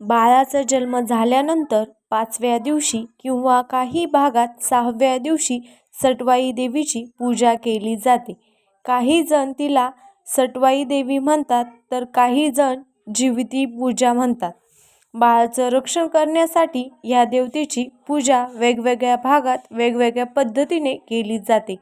बाळाचा जन्म झाल्यानंतर पाचव्या दिवशी किंवा काही भागात सहाव्या दिवशी सटवाई देवीची पूजा केली जाते. काही जण तिला सटवाई देवी म्हणतात तर काही जण जीवती पूजा म्हणतात. बाळाचं रक्षण करण्यासाठी या देवतेची पूजा वेगवेगळ्या भागात वेगवेगळ्या पद्धतीने केली जाते.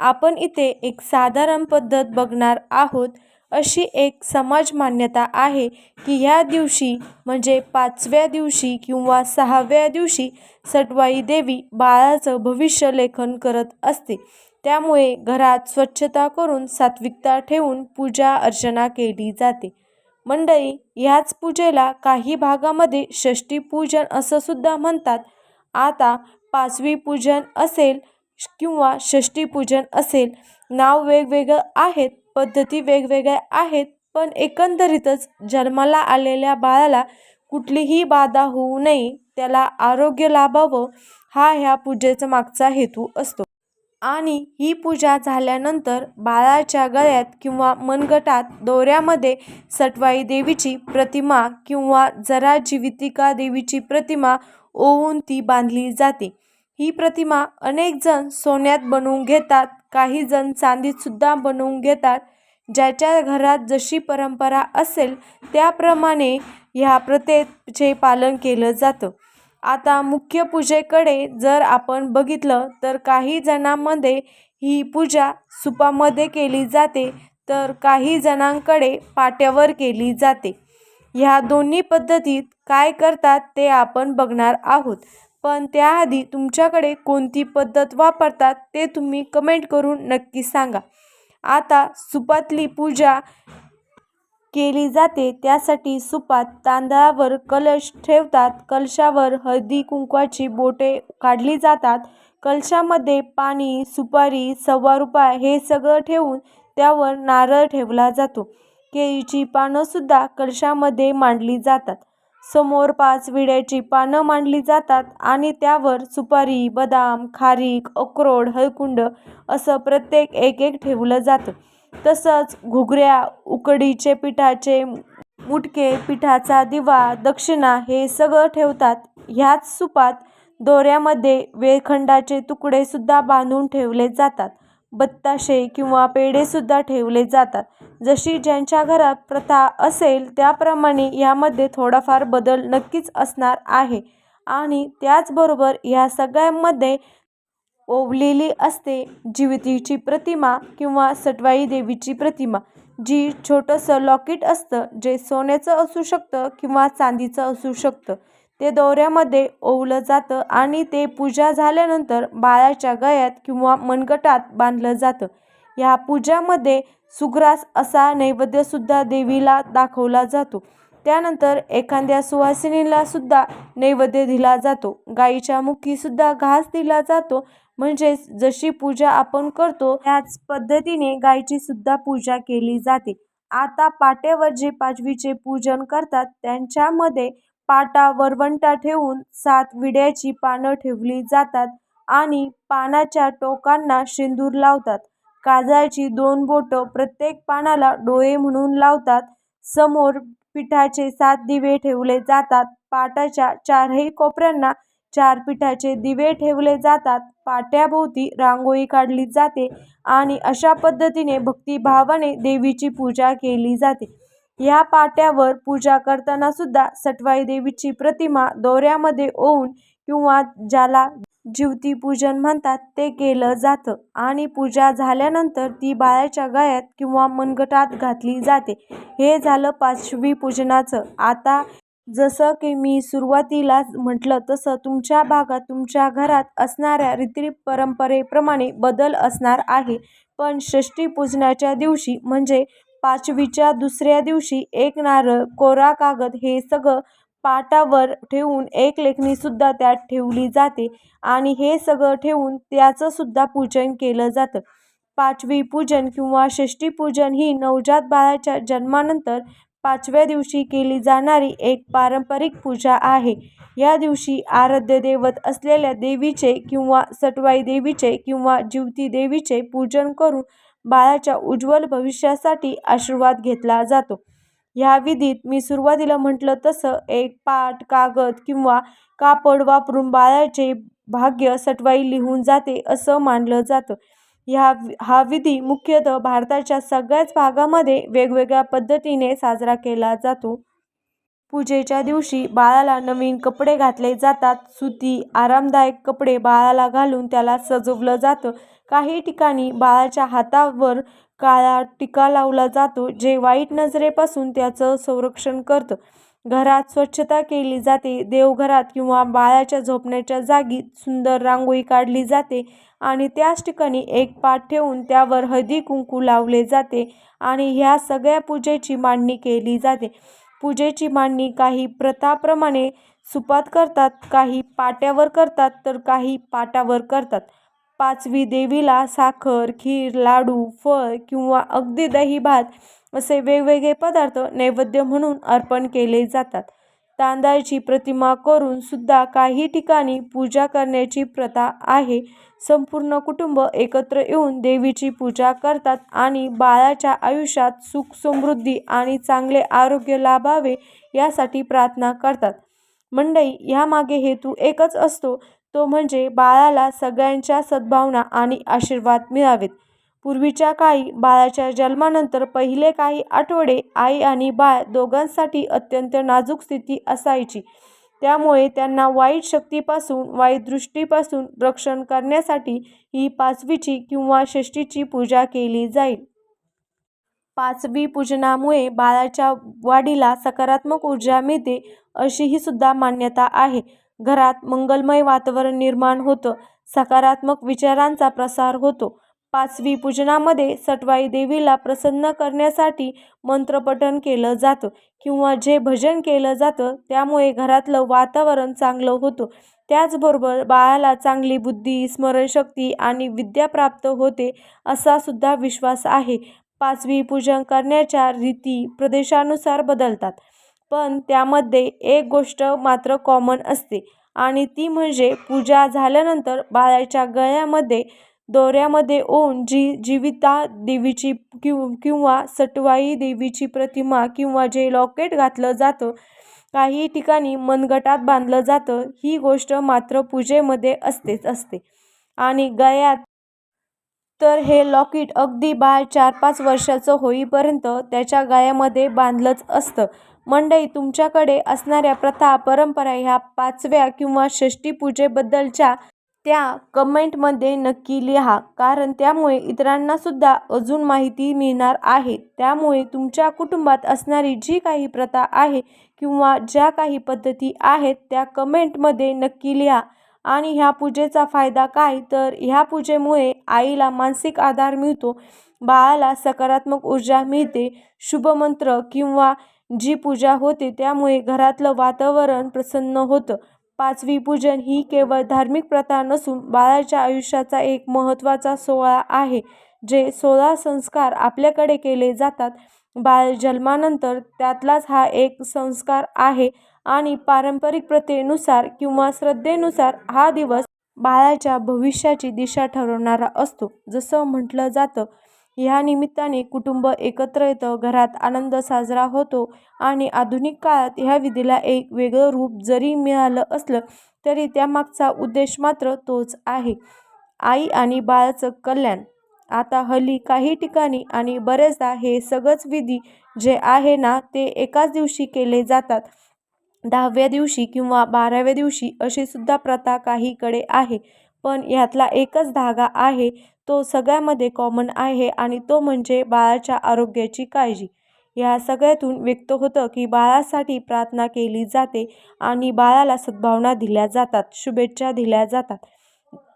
आपण इथे एक साधारण पद्धत बघणार आहोत. अशी एक समाज मान्यता आहे की ह्या दिवशी म्हणजे पाचव्या दिवशी किंवा सहाव्या दिवशी सटवाई देवी बाळाचं भविष्य लेखन करत असते. त्यामुळे घरात स्वच्छता करून सात्विकता ठेवून पूजा अर्चना केली जाते. मंडळी ह्याच पूजेला काही भागामध्ये षष्टी पूजन असं सुद्धा म्हणतात. आता पाचवी पूजन असेल किंवा षष्टी पूजन असेल नाव वेगवेगळं आहेत पद्धती वेगवेगळ्या आहेत पण एकंदरीतच जन्माला आलेल्या बाळाला कुठलीही बाधा होऊ नये त्याला आरोग्य लाभावं हा ह्या पूजेचा मागचा हेतू असतो. आणि ही पूजा झाल्यानंतर बाळाच्या गळ्यात किंवा मनगटात दोऱ्यामध्ये सटवाई देवीची प्रतिमा किंवा जरा जीवितिका देवीची प्रतिमा ओवून ती बांधली जाते. ही प्रतिमा अनेक जण सोन्यात बनवून घेतात काही जण चांदीतसुद्धा बनवून घेतात. ज्याच्या घरात जशी परंपरा असेल त्याप्रमाणे ह्या प्रथेचे पालन केलं जातं. आता मुख्य पूजेकडे जर आपण बघितलं तर काही जणांमध्ये ही पूजा सुपामध्ये केली जाते तर काही जणांकडे पाट्यावर केली जाते. ह्या दोन्ही पद्धतीत काय करतात ते आपण बघणार आहोत. पण त्याआधी तुमच्याकडे कोणती पद्धत वापरतात ते तुम्ही कमेंट करून नक्की सांगा. आता सुपातली पूजा केली जाते त्यासाठी सुपात तांदळावर कलश ठेवतात. कलशावर हळदी कुंकवाची बोटे काढली जातात. कलशामध्ये पाणी, सुपारी, सव्वा रुपया हे सगळं ठेवून त्यावर नारळ ठेवला जातो. केळीची पानंसुद्धा कलशामध्ये मांडली जातात. समोर पाच विड्याची पानं मांडली जातात आणि त्यावर सुपारी, बदाम, खारीक, अक्रोड, हळकुंड असं प्रत्येक एक एक ठेवलं जातं. तसंच घुगऱ्या, उकडीचे पिठाचे मुटके, पिठाचा दिवा, दक्षिणा हे सगळं ठेवतात. ह्याच सुपात दोऱ्यामध्ये वेलखंडाचे तुकडे सुद्धा बांधून ठेवले जातात. बत्ताशे किंवा पेढे सुद्धा ठेवले जातात. जशी ज्यांच्या घरात प्रथा असेल त्याप्रमाणे यामध्ये थोडाफार बदल नक्कीच असणार आहे. आणि त्याचबरोबर ह्या सगळ्यांमध्ये ओवलेली असते जिवितीची प्रतिमा किंवा सटवाई देवीची प्रतिमा जी छोटंसं लॉकेट असतं जे सोन्याचं असू शकतं किंवा चांदीचं असू शकतं. ते दोऱ्यामध्ये ओवलं जातं आणि ते पूजा झाल्यानंतर बाळाच्या गळ्यात किंवा मनगटात बांधलं जातं. ह्या पूजामध्ये सुग्रास असा नैवेद्यसुद्धा देवीला दाखवला जातो. त्यानंतर एखाद्या सुवासिनीला सुद्धा नैवेद्य दिला जातो. गाईच्या मुखीसुद्धा घास दिला जातो. म्हणजेच जशी पूजा आपण करतो त्याच पद्धतीने गाईची सुद्धा पूजा केली जाते. आता पाट्यावर जे पाचवीचे पूजन करतात त्यांच्यामध्ये पाटा वरवंटा ठेवून सात विड्याची पानं ठेवली जातात आणि पानाच्या टोकांना शेंदूर लावतात. काजळाची दोन बोटं प्रत्येक पानाला डोळे म्हणून लावतात. समोर पिठाचे सात दिवे ठेवले जातात. पाटाच्या चारही कोपऱ्यांना चार पिठाचे दिवे ठेवले जातात. पाट्याभोवती रांगोळी काढली जाते आणि अशा पद्धतीने भक्तिभावाने देवीची पूजा केली जाते. ह्या पाट्यावर पूजा करताना सुद्धा सटवाई देवीची प्रतिमा दोऱ्यामध्ये ओवून किंवा ज्याला जिवती पूजन म्हणतात ते केलं जातं आणि पूजा झाल्यानंतर ती बाळाच्या गळ्यात किंवा मनगटात घातली जाते. हे झालं पाचवी पूजनाचं. आता जसं की मी सुरुवातीलाच म्हटलं तसं तुमच्या भागात तुमच्या घरात असणाऱ्या रीती परंपरेप्रमाणे बदल असणार आहे. पण षष्ठी पूजनाच्या दिवशी म्हणजे पाचवीच्या दुसऱ्या दिवशी एक नारळ, कोरा कागद हे सगळं पाटावर ठेवून एक लेखणीसुद्धा त्यात ठेवली जाते आणि हे सगळं ठेवून त्याचंसुद्धा पूजन केलं जातं. पाचवी पूजन किंवा षष्ठी पूजन ही नवजात बाळाच्या जन्मानंतर पाचव्या दिवशी केली जाणारी एक पारंपरिक पूजा आहे. या दिवशी आराध्य दैवत असलेल्या देवीचे किंवा सटवाई देवीचे किंवा जिवती देवीचे पूजन करून बाळाच्या उज्ज्वल भविष्यासाठी आशीर्वाद घेतला जातो. ह्या विधीत मी सुरुवातीला म्हटलं तसं एक पाट कागद किंवा कापड वापरून बाळाचे भाग्य सटवाई लिहून जाते असं मानलं जातं ह्या हा विधी मुख्यतः भारताच्या सगळ्याच भागामध्ये वेगवेगळ्या पद्धतीने साजरा केला जातो पूजेच्या दिवशी बाळाला नवीन कपडे घातले जातात. सुती आरामदायक कपडे बाळाला घालून त्याला सजवलं जातं. काही ठिकाणी बाळाच्या हातावर काळा टिका लावला जातो जे वाईट नजरेपासून त्याचं संरक्षण करतं. घरात स्वच्छता केली जाते. देवघरात किंवा बाळाच्या झोपण्याच्या जागी सुंदर रांगोळी काढली जाते आणि त्याच ठिकाणी एक पाठ ठेवून त्यावर हळदी कुंकू लावले जाते आणि ह्या सगळ्या पूजेची मांडणी केली जाते. पूजेची मांडणी काही प्रथाप्रमाणे सुपात करतात काही पाट्यावर करतात तर काही पाटावर करतात. पाचवी देवीला साखर खीर लाडू फळ किंवा अगदी दही भात असे वेगवेगळे पदार्थ नैवेद्य म्हणून अर्पण केले जातात. तांदळाची प्रतिमा करून सुद्धा काही ठिकाणी पूजा करण्याची प्रथा आहे. संपूर्ण कुटुंब एकत्र येऊन देवीची पूजा करतात आणि बाळाच्या आयुष्यात सुख समृद्धी आणि चांगले आरोग्य लाभावे यासाठी प्रार्थना करतात. मंडई यामागे हेतू एकच असतो तो म्हणजे बाळाला सगळ्यांच्या सद्भावना आणि आशीर्वाद मिळावेत. पूर्वीच्या काळी बाळाच्या जन्मानंतर पहिले काही आठवडे आई आणि बाळ दोघांसाठी अत्यंत नाजूक स्थिती असायची. त्यामुळे त्यांना वाईट शक्तीपासून वाईट दृष्टीपासून रक्षण करण्यासाठी ही पाचवीची किंवा षष्टीची पूजा केली जाईल. पाचवी पूजनामुळे बाळाच्या वाढीला सकारात्मक ऊर्जा मिळते अशी ही सुद्धा मान्यता आहे. घरात मंगलमय वातावरण निर्माण होतं सकारात्मक विचारांचा प्रसार होतो. पाचवी पूजनामध्ये सटवाई देवीला प्रसन्न करण्यासाठी मंत्रपठण केलं जातं किंवा जे भजन केलं जातं त्यामुळे घरातलं वातावरण चांगलं होतं. त्याचबरोबर बाळाला चांगली बुद्धी स्मरणशक्ती आणि विद्या प्राप्त होते असा सुद्धा विश्वास आहे. पाचवी पूजन करण्याच्या रीती प्रदेशानुसार बदलतात. पण त्यामध्ये एक गोष्ट मात्र कॉमन असते आणि ती म्हणजे पूजा झाल्यानंतर बाळाच्या गळ्यामध्ये दोऱ्यामध्ये ओन जी जीविता देवीची किव किंवा सटवाई देवीची प्रतिमा किंवा जे लॉकेट घातलं जातं काही ठिकाणी मनगटात बांधलं जातं ही गोष्ट मात्र पूजेमध्ये असतेच असते. आणि गळ्यात तर हे लॉकेट अगदी बाळ चार पाच वर्षाचं होईपर्यंत त्याच्या गळ्यामध्ये बांधलंच असतं. मंडई तुमच्याकडे असणाऱ्या प्रथा परंपरा ह्या पाचव्या किंवा षष्टी पूजेबद्दलच्या त्या कमेंटमध्ये नक्की लिहा कारण त्यामुळे इतरांनासुद्धा अजून माहिती मिळणार आहे. त्यामुळे तुमच्या कुटुंबात असणारी जी काही प्रथा आहे किंवा ज्या काही पद्धती आहेत त्या कमेंटमध्ये नक्की लिहा. आणि ह्या पूजेचा फायदा काय? तर ह्या पूजेमुळे आईला मानसिक आधार मिळतो बाळाला सकारात्मक ऊर्जा मिळते शुभमंत्र किंवा जी पूजा होते त्यामुळे घरातलं वातावरण प्रसन्न होतं. पाचवी पूजन ही केवळ धार्मिक प्रथा नसून बाळाच्या आयुष्याचा एक महत्त्वाचा सोहळा आहे जे सोळा संस्कार आपल्याकडे केले जातात. बाळ जन्मानंतर त्यातलाच हा एक संस्कार आहे आणि पारंपरिक प्रथेनुसार किंवा श्रद्धेनुसार हा दिवस बाळाच्या भविष्याची दिशा ठरवणारा असतो. जसं म्हटलं जातं ह्या निमित्ताने कुटुंब एकत्र येतं घरात आनंद साजरा होतो आणि आधुनिक काळात ह्या विधीला एक वेगळं रूप जरी मिळालं असलं तरी त्यामागचा उद्देश मात्र तोच आहे. आई आणि बाळाचं कल्याण. आता हल्ली काही ठिकाणी आणि बरेचदा हे सगळंच विधी जे आहे ना ते एकाच दिवशी केले जातात. दहाव्या दिवशी किंवा बाराव्या दिवशी अशी सुद्धा प्रथा काहीकडे आहे. पण ह्यातला एकच धागा आहे तो सगळ्यामध्ये कॉमन आहे आणि तो म्हणजे बाळाच्या आरोग्याची काळजी. या सगळ्यातून व्यक्त होतं की बाळासाठी प्रार्थना केली जाते आणि बाळाला सद्भावना दिल्या जातात शुभेच्छा दिल्या जातात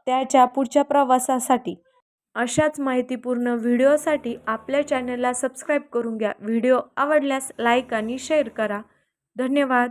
त्याच्या पुढच्या प्रवासासाठी. अशाच माहितीपूर्ण व्हिडिओसाठी आपल्या चॅनलला सबस्क्राईब करून घ्या. व्हिडिओ आवडल्यास लाईक आणि शेअर करा. धन्यवाद.